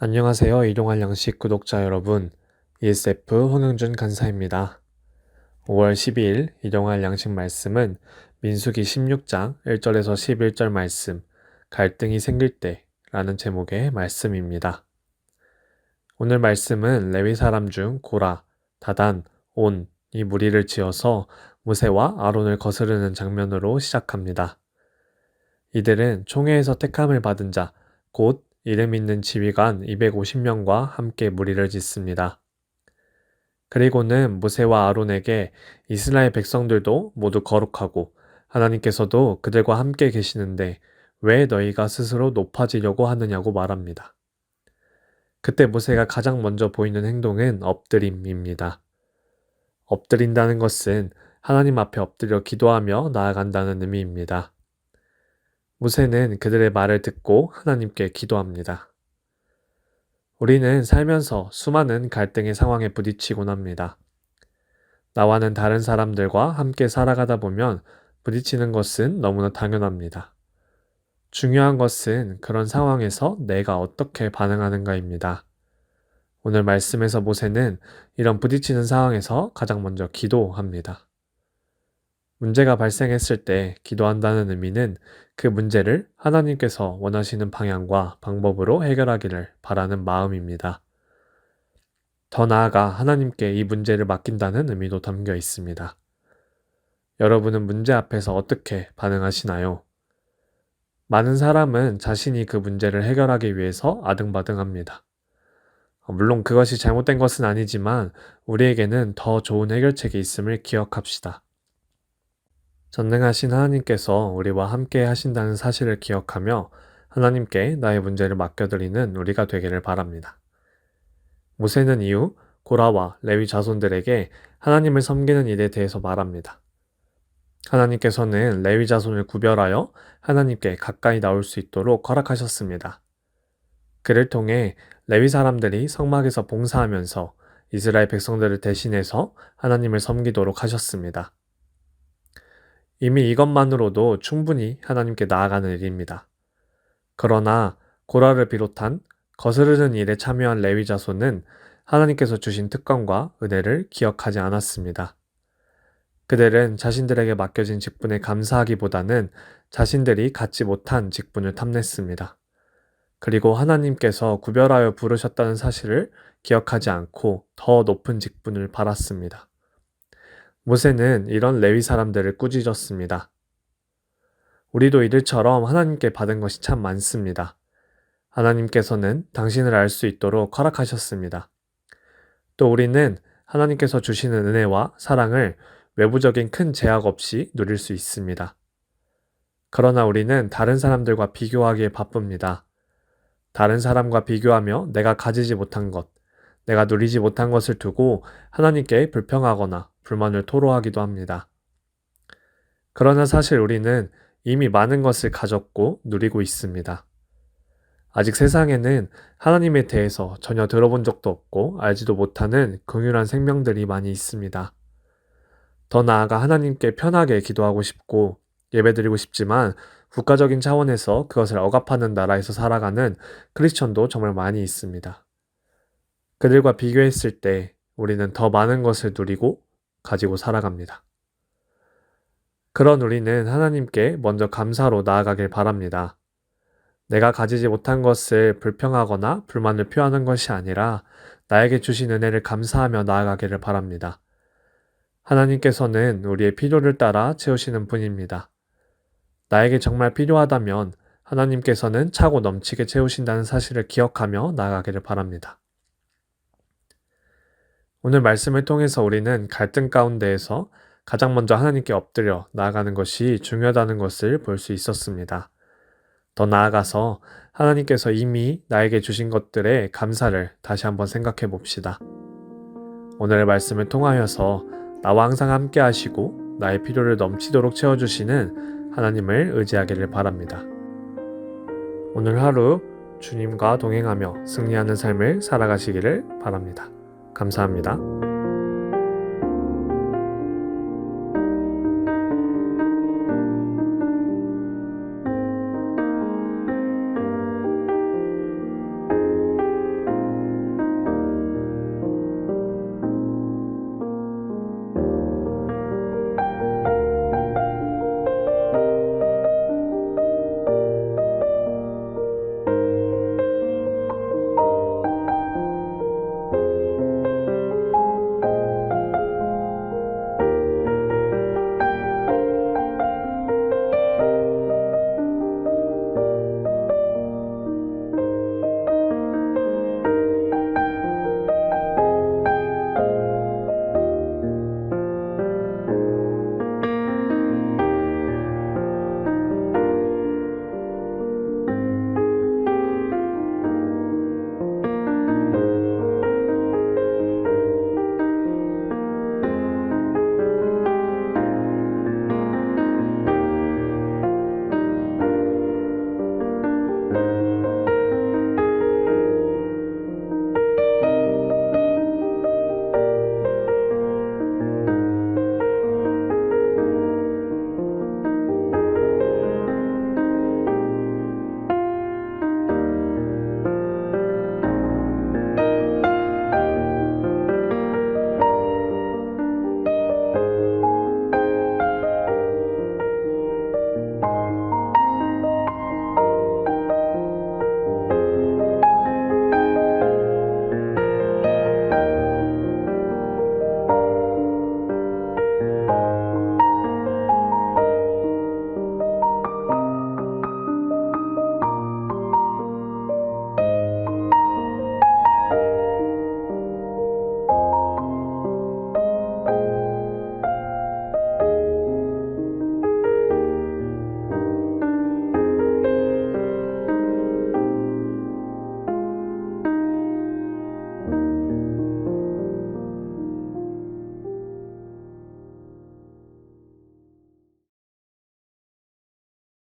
안녕하세요. 일용할 양식 구독자 여러분. ESF 홍영준 간사입니다. 5월 12일 일용할 양식 말씀은 민수기 16장 1절에서 11절 말씀, 갈등이 생길 때 라는 제목의 말씀입니다. 오늘 말씀은 레위 사람 중 고라, 다단, 온, 이 무리를 지어서 모세와 아론을 거스르는 장면으로 시작합니다. 이들은 총회에서 택함을 받은 자, 곧 이름 있는 지휘관 250명과 함께 무리를 짓습니다. 그리고는 모세와 아론에게 이스라엘 백성들도 모두 거룩하고 하나님께서도 그들과 함께 계시는데 왜 너희가 스스로 높아지려고 하느냐고 말합니다. 그때 모세가 가장 먼저 보이는 행동은 엎드림입니다. 엎드린다는 것은 하나님 앞에 엎드려 기도하며 나아간다는 의미입니다. 모세는 그들의 말을 듣고 하나님께 기도합니다. 우리는 살면서 수많은 갈등의 상황에 부딪히곤 합니다. 나와는 다른 사람들과 함께 살아가다 보면 부딪히는 것은 너무나 당연합니다. 중요한 것은 그런 상황에서 내가 어떻게 반응하는가입니다. 오늘 말씀에서 모세는 이런 부딪히는 상황에서 가장 먼저 기도합니다. 문제가 발생했을 때 기도한다는 의미는 그 문제를 하나님께서 원하시는 방향과 방법으로 해결하기를 바라는 마음입니다. 더 나아가 하나님께 이 문제를 맡긴다는 의미도 담겨 있습니다. 여러분은 문제 앞에서 어떻게 반응하시나요? 많은 사람은 자신이 그 문제를 해결하기 위해서 아등바등합니다. 물론 그것이 잘못된 것은 아니지만 우리에게는 더 좋은 해결책이 있음을 기억합시다. 전능하신 하나님께서 우리와 함께 하신다는 사실을 기억하며 하나님께 나의 문제를 맡겨드리는 우리가 되기를 바랍니다. 모세는 이후 고라와 레위 자손들에게 하나님을 섬기는 일에 대해서 말합니다. 하나님께서는 레위 자손을 구별하여 하나님께 가까이 나올 수 있도록 허락하셨습니다. 그를 통해 레위 사람들이 성막에서 봉사하면서 이스라엘 백성들을 대신해서 하나님을 섬기도록 하셨습니다. 이미 이것만으로도 충분히 하나님께 나아가는 일입니다. 그러나 고라를 비롯한 거스르는 일에 참여한 레위 자손은 하나님께서 주신 특권과 은혜를 기억하지 않았습니다. 그들은 자신들에게 맡겨진 직분에 감사하기보다는 자신들이 갖지 못한 직분을 탐냈습니다. 그리고 하나님께서 구별하여 부르셨다는 사실을 기억하지 않고 더 높은 직분을 바랐습니다. 모세는 이런 레위 사람들을 꾸짖었습니다. 우리도 이들처럼 하나님께 받은 것이 참 많습니다. 하나님께서는 당신을 알 수 있도록 허락하셨습니다. 또 우리는 하나님께서 주시는 은혜와 사랑을 외부적인 큰 제약 없이 누릴 수 있습니다. 그러나 우리는 다른 사람들과 비교하기에 바쁩니다. 다른 사람과 비교하며 내가 가지지 못한 것, 내가 누리지 못한 것을 두고 하나님께 불평하거나 불만을 토로하기도 합니다. 그러나 사실 우리는 이미 많은 것을 가졌고 누리고 있습니다. 아직 세상에는 하나님에 대해서 전혀 들어본 적도 없고 알지도 못하는 긍휼한 생명들이 많이 있습니다. 더 나아가 하나님께 편하게 기도하고 싶고 예배드리고 싶지만 국가적인 차원에서 그것을 억압하는 나라에서 살아가는 크리스천도 정말 많이 있습니다. 그들과 비교했을 때 우리는 더 많은 것을 누리고 가지고 살아갑니다. 그런 우리는 하나님께 먼저 감사로 나아가길 바랍니다. 내가 가지지 못한 것을 불평하거나 불만을 표하는 것이 아니라 나에게 주신 은혜를 감사하며 나아가기를 바랍니다. 하나님께서는 우리의 필요를 따라 채우시는 분입니다. 나에게 정말 필요하다면 하나님께서는 차고 넘치게 채우신다는 사실을 기억하며 나아가기를 바랍니다. 오늘 말씀을 통해서 우리는 갈등 가운데에서 가장 먼저 하나님께 엎드려 나아가는 것이 중요하다는 것을 볼 수 있었습니다. 더 나아가서 하나님께서 이미 나에게 주신 것들에 감사를 다시 한번 생각해 봅시다. 오늘의 말씀을 통하여서 나와 항상 함께 하시고 나의 필요를 넘치도록 채워주시는 하나님을 의지하기를 바랍니다. 오늘 하루 주님과 동행하며 승리하는 삶을 살아가시기를 바랍니다. 감사합니다.